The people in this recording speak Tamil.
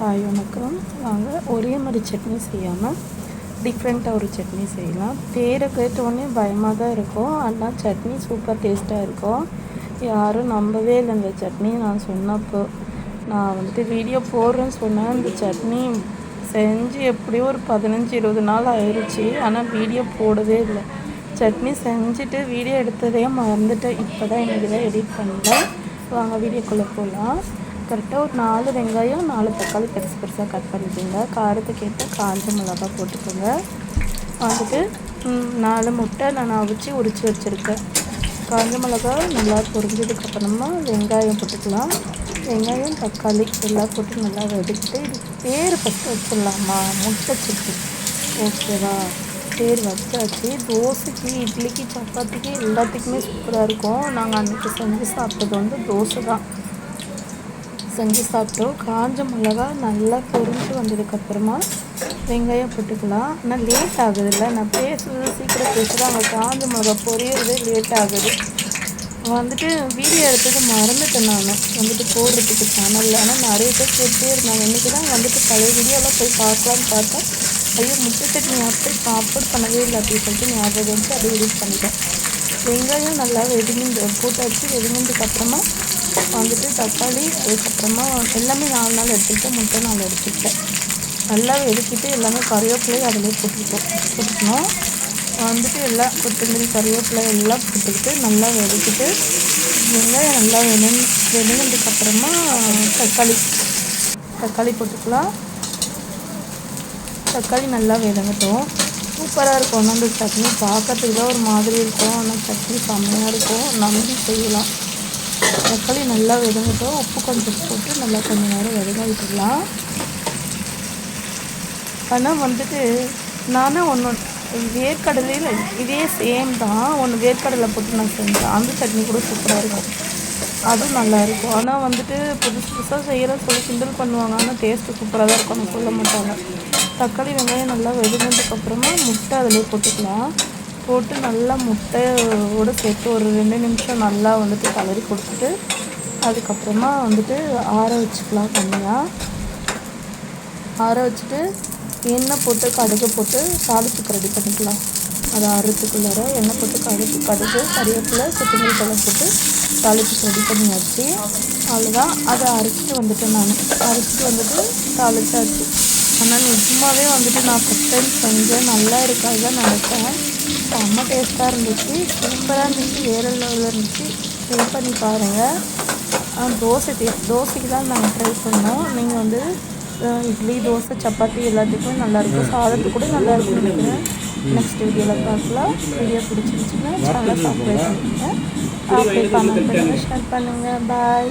ஹாய் வணக்கம். நாங்கள் ஒரே மாதிரி சட்னி செய்யாமல் டிஃப்ரெண்ட்டாக ஒரு சட்னி செய்யலாம். பேரை கேட்டோடனே பயமாக தான் இருக்கும். ஆனால் சட்னி சூப்பர் டேஸ்ட்டாக இருக்கும். யாரும் நம்பவே இல்லை இந்த சட்னி. நான் சொன்னப்போ நான் வந்துட்டு வீடியோ போடுறேன்னு சொன்னேன். இந்த சட்னி செஞ்சு எப்படியோ ஒரு பதினஞ்சு இருபது நாள் ஆயிடுச்சு ஆனால் வீடியோ போடவே இல்லை. சட்னி செஞ்சுட்டு வீடியோ எடுத்ததே மறந்துட்டேன். இப்போ தான் எனக்கு தான் எடிட் பண்ணல வாங்க வீடியோக்குள்ளே போகலாம் கரெக்டாக ஒரு நாலு வெங்காயம் நாலு தக்காளி பெருசு பெருசாக கட் பண்ணிக்கோங்க. காரத்துக்கு ஏற்ற காஞ்ச மிளகா போட்டுக்கோங்க. வந்துட்டு நாலு முட்டை நான் அவிச்சு உரித்து வச்சுருக்கேன். காஞ்ச மிளகா நல்லா பொரிஞ்சதுக்கப்புறமா வெங்காயம் போட்டுக்கலாம். வெங்காயம் தக்காளி எல்லாம் போட்டு நல்லா வெடிச்சுட்டு இது பேர் ஃபஸ்ட்டு வச்சிடலாமா? முட்டை சிக்கி ஓகேவா பேர் வச்சாச்சு. தோசைக்கு இட்லிக்கு சப்பாத்திக்கு எல்லாத்துக்குமே சூப்பராக இருக்கும். நாங்கள் அன்றைக்கி செஞ்சு சாப்பிட்டது வந்து தோசை தான் செஞ்சு சாப்பிட்டோம். காஞ்ச மிளகா நல்லா பொரிஞ்சு வந்ததுக்கப்புறமா வெங்காயம் போட்டுக்கலாம். ஆனால் லேட் ஆகுதுல்ல. நான் பேசுகிறது சீக்கிரம் பேசுகிறேன் அங்கே காஞ்ச மிளகா பொரியறது லேட் ஆகுது. வந்துட்டு வீடியோ எடுத்தது மறந்துட்டேன் நான். வந்துட்டு போடுறதுக்கு சேனலில் ஆனால் நிறைய பேர் கேட்டே இருந்தாங்க. இன்றைக்கி தான் வந்துட்டு பழைய வீடியோலாம் போய் பார்க்கலான்னு பார்த்தா ஐயோ முட்டை ஞாபகம் அப்படியே அப்லோட் பண்ணவே இல்லை அப்படின்னு சொல்லிட்டு ஞாபகம் வந்து அதை யூஸ் பண்ணிட்டேன். வெங்காயம் நல்லா வெடிமிந்து போட்டாச்சு. வெடிஞ்சதுக்கப்புறமா வந்துட்டு தக்காளி அதுக்கப்புறமா எல்லாமே நாலு நாள் எடுத்துக்கிட்டு முட்டை நாலு எடுத்துக்கிட்டேன் நல்லா எடுத்துட்டு எல்லாமே கறிவேப்பிலை அதிலே போட்டுக்கிட்டோம் போட்டுக்கணும். வந்துட்டு எல்லாம் கொத்தமல்லி கறிவேப்பிலை எல்லாம் போட்டுக்கிட்டு நல்லா வெடிக்கிட்டு வெங்காயம் நல்லா வெணும் வெடினதுக்கப்புறமா தக்காளி தக்காளி போட்டுக்கலாம். தக்காளி நல்லா வேதங்கட்டும் சூப்பராக இருக்கும். அந்த சட்னி பார்க்கறதுக்கு தான் ஒரு மாதிரி இருக்கும். ஆனால் சட்னி செம்மையாக இருக்கும். நம்பி செய்யலாம். தக்காளி நல்லா வெதங்கட்டும் உப்பு கொஞ்சம் போட்டு நல்லா கொஞ்சம் நேரம் வெதங்க விட்டுடலாம் ஆனால் வந்துட்டு நானும் ஒன்று வேர்க்கடலையில் இதே சேம் தான். ஒன்று வேர்க்கடலை போட்டு நான் செஞ்சேன். அந்த சட்னி கூட சூப்பராக இருக்கும். அதுவும் நல்லா இருக்கும். ஆனால் வந்துட்டு புதுசு புதுசாக செய்கிற சொல்லி கிண்டல் பண்ணுவாங்க. ஆனால் டேஸ்ட்டு சூப்பராக தான் இருக்கும். சொல்ல மாட்டாங்க. தக்காளி வெங்காயம் நல்லா வெதுனதுக்கப்புறமா முட்டை அதிலே போட்டுக்கலாம். போட்டு நல்லா முட்டையோடு சேர்த்து ஒரு ரெண்டு நிமிஷம் நல்லா வந்துட்டு கலரி கொடுத்துட்டு அதுக்கப்புறமா வந்துட்டு ஆற வச்சுக்கலாம் தனியாக ஆற வச்சுட்டு எண்ணெய் போட்டு கடுகு போட்டு தாளிப்புக்கு ரெடி பண்ணிக்கலாம். அதை அறுத்துக்குள்ளார எண்ணெய் போட்டு கடுகு கடுகு கறிவேப்பிலை கொத்தமல்லி தலை போட்டு தாளிப்புக்கு ரெடி பண்ணியாச்சு. அவ்வளோதான் அதை அரைச்சிட்டு வந்துட்டேன் நான். அரைச்சிட்டு வந்துட்டு தாளிச்சாச்சு. ஆனால் நிஜமாகவே வந்துட்டு நான் ஃபஸ்ட் டைம் செஞ்சேன். நல்லா இருக்காது தான் நினச்சேன். செம்ம டேஸ்ட்டாக இருந்துச்சு. சூப்பராக இருந்துச்சு. வேறு லெவலில் இருந்துச்சு. ட்ரை பண்ணி பாருங்கள் தோசை தோசைக்கு தான் நாங்கள் ட்ரை பண்ணோம். நீங்கள் வந்து இட்லி தோசை சப்பாத்தி எல்லாத்துக்குமே நல்லாயிருக்கும் சாதத்துக்கு கூட நல்லாயிருக்கும் நினைக்கிறேன். நெக்ஸ்ட் வீடியோவில் பார்க்கலாம். வீடியோ பிடிச்சிருச்சுன்னா சேனலை சப்ஸ்கிரைப் பண்ணுங்கள் அப்படியே கமெண்ட் பண்ணுங்கள் ஷேர் பண்ணுங்கள் பாய்